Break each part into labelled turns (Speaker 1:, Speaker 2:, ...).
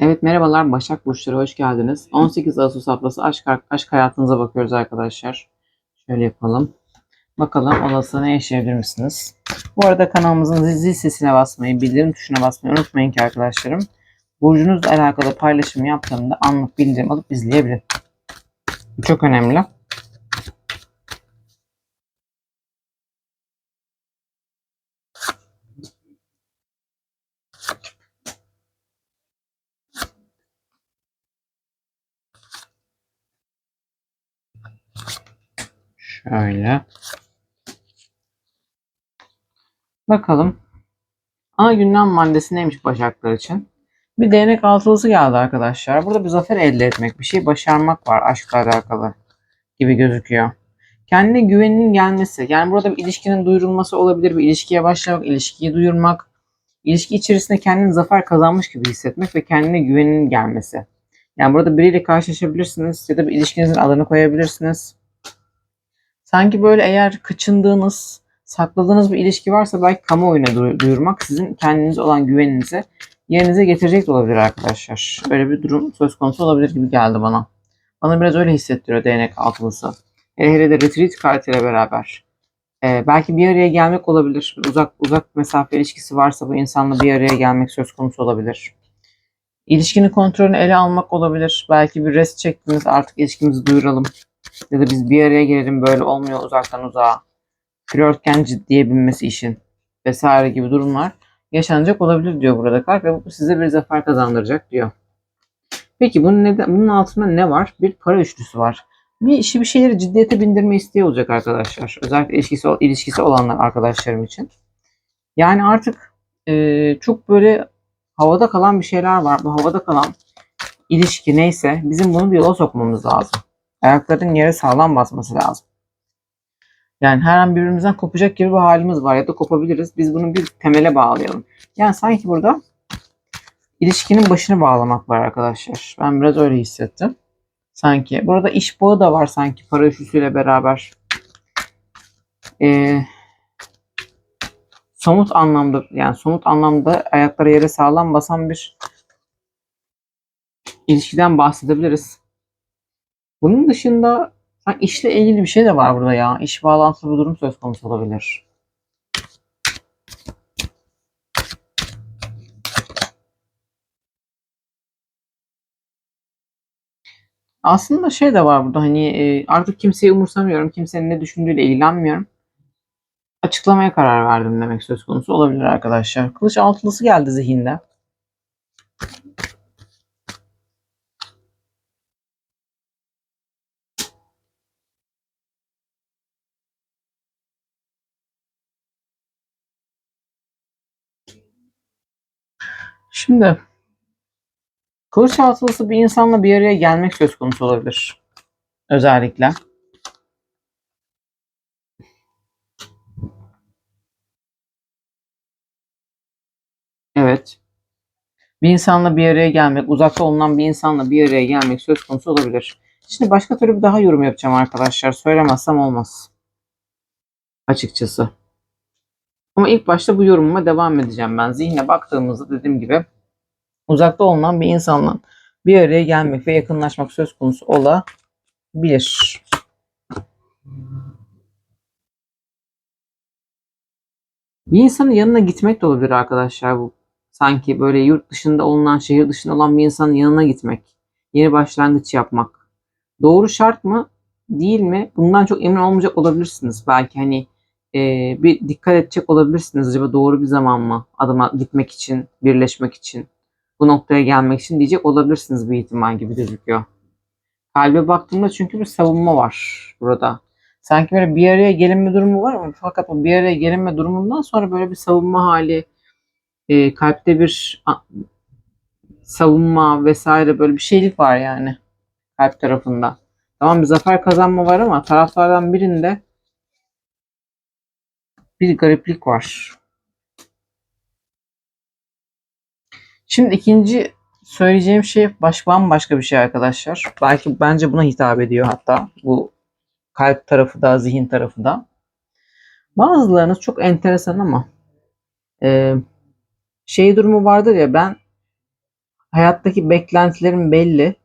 Speaker 1: Evet merhabalar Başak Burçları hoş geldiniz. 18 Ağustos haftası aşk, aşk hayatınıza bakıyoruz arkadaşlar. Şöyle yapalım. Bakalım olası ne yaşayabilir misiniz? Bu arada kanalımızın zil sesine basmayı, bildirim tuşuna basmayı unutmayın ki arkadaşlarım. Burcunuzla alakalı paylaşım yaptığımda anlık bildirim alıp izleyebilin. Çok önemli. Şöyle. Bakalım. Ana gündem maddesi neymiş Başaklar için? Bir değnek altılısı geldi arkadaşlar. Burada bir zafer elde etmek, bir şey başarmak var aşkla alakalı gibi gözüküyor. Kendine güveninin gelmesi. Yani burada bir ilişkinin duyurulması olabilir. Bir ilişkiye başlamak, ilişkiyi duyurmak. ilişki içerisinde kendini zafer kazanmış gibi hissetmek ve kendine güveninin gelmesi. Yani burada biriyle karşılaşabilirsiniz ya da bir ilişkinizin adını koyabilirsiniz. Sanki böyle eğer kaçındığınız, sakladığınız bir ilişki varsa belki kamuoyuna duy- duyurmak sizin kendinize olan güveninizi yerinize getirecek de olabilir arkadaşlar. Öyle bir durum söz konusu olabilir gibi geldi bana. Bana biraz öyle hissettiriyor değnek altılısı. Hele hele de retreat kartıyla beraber. Ee, belki bir araya gelmek olabilir. Uzak uzak mesafe ilişkisi varsa bu insanla bir araya gelmek söz konusu olabilir. İlişkinin kontrolünü ele almak olabilir. Belki bir rest çektiniz artık ilişkimizi duyuralım. Ya da biz bir araya gelelim böyle olmuyor uzaktan uzağa. Flörtken ciddiye binmesi işin vesaire gibi durumlar yaşanacak olabilir diyor burada kart ve bu size bir zafer kazandıracak diyor. Peki bunun, neden, bunun altında ne var? Bir para üçlüsü var. Bir işi bir şeyleri ciddiyete bindirme isteği olacak arkadaşlar. Özellikle ilişkisi, ilişkisi olanlar arkadaşlarım için. Yani artık e, çok böyle havada kalan bir şeyler var. Bu havada kalan ilişki neyse bizim bunu bir yola sokmamız lazım. Ayakların yere sağlam basması lazım. Yani her an birbirimizden kopacak gibi bir halimiz var ya da kopabiliriz. Biz bunu bir temele bağlayalım. Yani sanki burada ilişkinin başını bağlamak var arkadaşlar. Ben biraz öyle hissettim. Sanki. Burada iş bağı da var sanki para üçlüsüyle beraber. Ee, somut anlamda yani somut anlamda ayakları yere sağlam basan bir ilişkiden bahsedebiliriz. Bunun dışında ha, işle ilgili bir şey de var burada ya. İş bağlantılı bir durum söz konusu olabilir. Aslında şey de var burada hani e, artık kimseyi umursamıyorum. Kimsenin ne düşündüğüyle ilgilenmiyorum. Açıklamaya karar verdim demek söz konusu olabilir arkadaşlar. Kılıç altılısı geldi zihinde. Şimdi kılıç altılısı bir insanla bir araya gelmek söz konusu olabilir. Özellikle. Evet. Bir insanla bir araya gelmek, uzakta olunan bir insanla bir araya gelmek söz konusu olabilir. Şimdi başka türlü bir daha yorum yapacağım arkadaşlar. Söylemezsem olmaz. Açıkçası. Ama ilk başta bu yorumuma devam edeceğim ben. Zihne baktığımızda dediğim gibi uzakta olunan bir insanla bir araya gelmek ve yakınlaşmak söz konusu olabilir. Bir insanın yanına gitmek de olabilir arkadaşlar bu. Sanki böyle yurt dışında olunan, şehir dışında olan bir insanın yanına gitmek. Yeni başlangıç yapmak. Doğru şart mı? Değil mi? Bundan çok emin olmayacak olabilirsiniz. Belki hani e, bir dikkat edecek olabilirsiniz. Acaba doğru bir zaman mı? Adıma gitmek için, birleşmek için, bu noktaya gelmek için diyecek olabilirsiniz bir ihtimal gibi gözüküyor. Kalbe baktığımda çünkü bir savunma var burada. Sanki böyle bir araya gelinme durumu var ama fakat bir araya gelinme durumundan sonra böyle bir savunma hali, e, kalpte bir savunma vesaire böyle bir şeylik var yani kalp tarafında. Tamam bir zafer kazanma var ama taraflardan birinde bir gariplik var. Şimdi ikinci söyleyeceğim şey baş, bambaşka bir şey arkadaşlar. Belki bence buna hitap ediyor hatta bu kalp tarafı da zihin tarafı da. Bazılarınız çok enteresan ama e, şey durumu vardır ya ben hayattaki beklentilerim belli.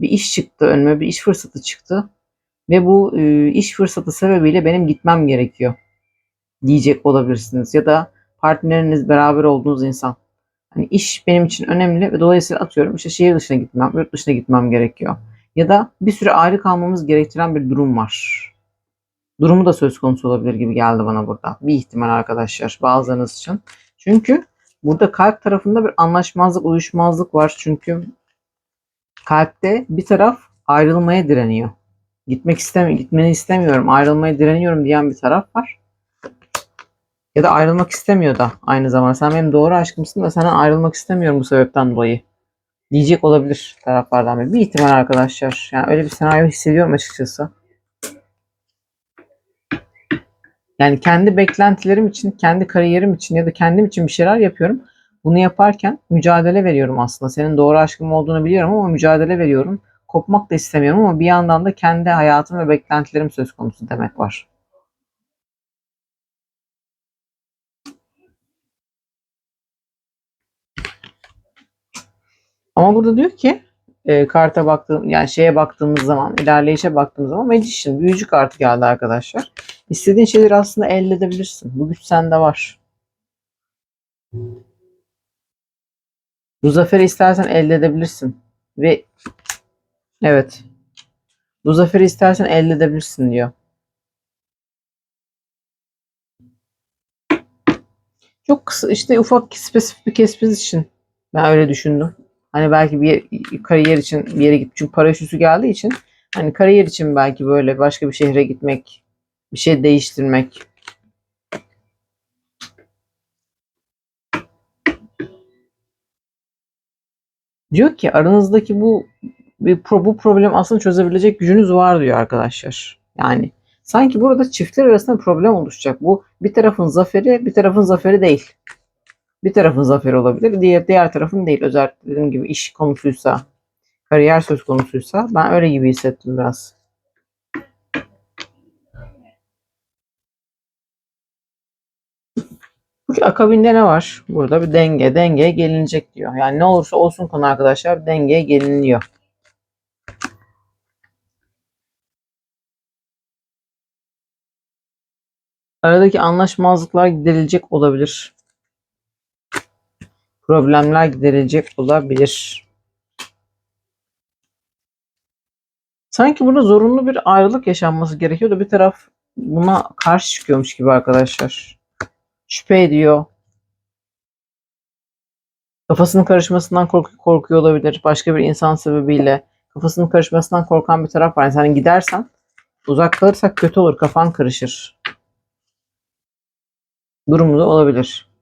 Speaker 1: Bir iş çıktı önüme, bir iş fırsatı çıktı. Ve bu e, iş fırsatı sebebiyle benim gitmem gerekiyor diyecek olabilirsiniz. Ya da partneriniz beraber olduğunuz insan. Hani iş benim için önemli ve dolayısıyla atıyorum işte şehir dışına gitmem, yurt dışına gitmem gerekiyor. Ya da bir süre ayrı kalmamız gerektiren bir durum var. Durumu da söz konusu olabilir gibi geldi bana burada. Bir ihtimal arkadaşlar bazılarınız için. Çünkü burada kalp tarafında bir anlaşmazlık, uyuşmazlık var. Çünkü kalpte bir taraf ayrılmaya direniyor. Gitmek istemiyorum, gitmeni istemiyorum, ayrılmaya direniyorum diyen bir taraf var. Ya da ayrılmak istemiyor da aynı zamanda. Sen benim doğru aşkımsın da senden ayrılmak istemiyorum bu sebepten dolayı. Diyecek olabilir taraflardan biri. Bir ihtimal arkadaşlar. Yani öyle bir senaryo hissediyorum açıkçası. Yani kendi beklentilerim için, kendi kariyerim için ya da kendim için bir şeyler yapıyorum. Bunu yaparken mücadele veriyorum aslında. Senin doğru aşkım olduğunu biliyorum ama mücadele veriyorum. Kopmak da istemiyorum ama bir yandan da kendi hayatım ve beklentilerim söz konusu demek var. Ama burada diyor ki e, karta baktığım yani şeye baktığımız zaman ilerleyişe baktığımız zaman Magician büyücü kartı geldi arkadaşlar. İstediğin şeyleri aslında elde edebilirsin. Bu güç sende var. Bu zaferi istersen elde edebilirsin. Ve evet. Bu zaferi istersen elde edebilirsin diyor. Çok kısa işte ufak spesifik bir kespriz için ben öyle düşündüm. Hani belki bir kariyer için bir yere git çünkü para işüsü geldiği için hani kariyer için belki böyle başka bir şehre gitmek, bir şey değiştirmek. Diyor ki aranızdaki bu bir pro, bu problem aslında çözebilecek gücünüz var diyor arkadaşlar. Yani sanki burada çiftler arasında problem oluşacak. Bu bir tarafın zaferi, bir tarafın zaferi değil bir tarafın zaferi olabilir. Diğer diğer tarafın değil. Özellikle dediğim gibi iş konusuysa, kariyer söz konusuysa ben öyle gibi hissettim biraz. Peki akabinde ne var? Burada bir denge. Dengeye gelinecek diyor. Yani ne olursa olsun konu arkadaşlar dengeye geliniliyor. Aradaki anlaşmazlıklar giderilecek olabilir problemler giderilecek olabilir. Sanki burada zorunlu bir ayrılık yaşanması gerekiyor da bir taraf buna karşı çıkıyormuş gibi arkadaşlar. Şüphe ediyor. Kafasının karışmasından kork korkuyor olabilir. Başka bir insan sebebiyle. Kafasının karışmasından korkan bir taraf var. Yani sen gidersen uzak kalırsak kötü olur. Kafan karışır. Durumu da olabilir.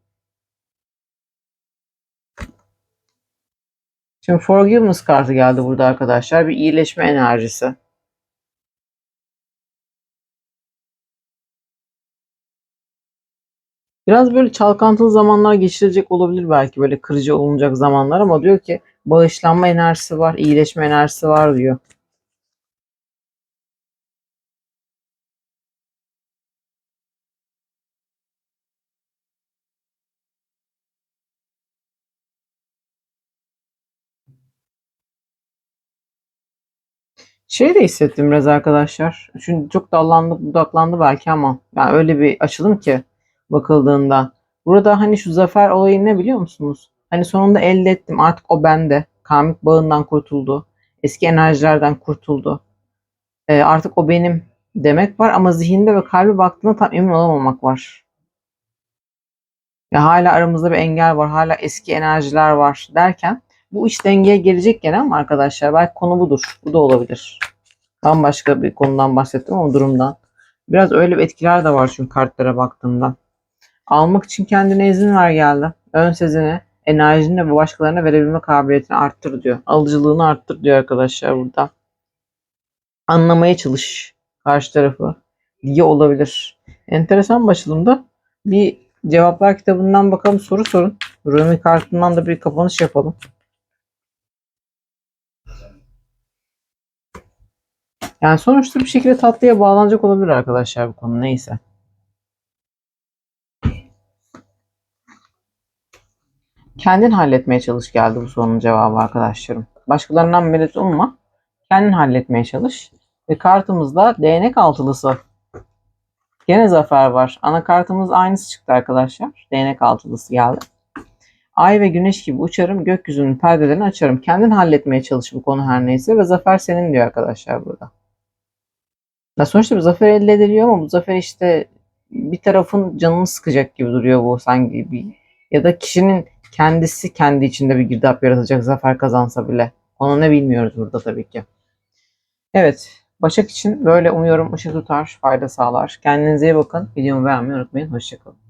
Speaker 1: Şimdi Forgiveness kartı geldi burada arkadaşlar. Bir iyileşme enerjisi. Biraz böyle çalkantılı zamanlar geçirecek olabilir belki böyle kırıcı olunacak zamanlar ama diyor ki bağışlanma enerjisi var, iyileşme enerjisi var diyor. Şey de hissettim biraz arkadaşlar. Çünkü çok dallandı, budaklandı belki ama yani öyle bir açılım ki bakıldığında. Burada hani şu zafer olayı ne biliyor musunuz? Hani sonunda elde ettim. Artık o bende. Karmik bağından kurtuldu. Eski enerjilerden kurtuldu. Ee, artık o benim demek var ama zihinde ve kalbi baktığında tam emin olamamak var. Ya hala aramızda bir engel var. Hala eski enerjiler var derken bu iş dengeye gelecek gene ama arkadaşlar belki konu budur. Bu da olabilir. Bambaşka bir konudan bahsettim ama durumdan. Biraz öyle bir etkiler de var çünkü kartlara baktığımda. Almak için kendine izin ver geldi. Ön sezini, enerjini ve başkalarına verebilme kabiliyetini arttır diyor. Alıcılığını arttır diyor arkadaşlar burada. Anlamaya çalış karşı tarafı diye olabilir. Enteresan başlığında bir cevaplar kitabından bakalım soru sorun. Rumi kartından da bir kapanış yapalım. Yani sonuçta bir şekilde tatlıya bağlanacak olabilir arkadaşlar bu konu neyse. Kendin halletmeye çalış geldi bu sorunun cevabı arkadaşlarım. Başkalarından medet umma. Kendin halletmeye çalış. Ve kartımızda değnek altılısı. Gene zafer var. Anakartımız aynısı çıktı arkadaşlar. Değnek altılısı geldi. Ay ve güneş gibi uçarım, gökyüzünün perdelerini açarım. Kendin halletmeye çalış bu konu her neyse ve zafer senin diyor arkadaşlar burada. Ya sonuçta bir zafer elde ediliyor ama bu zafer işte bir tarafın canını sıkacak gibi duruyor bu sanki bir ya da kişinin kendisi kendi içinde bir girdap yaratacak zafer kazansa bile. Onu ne bilmiyoruz burada tabii ki. Evet. Başak için böyle umuyorum ışık tutar, fayda sağlar. Kendinize iyi bakın. Videomu beğenmeyi unutmayın. Hoşçakalın.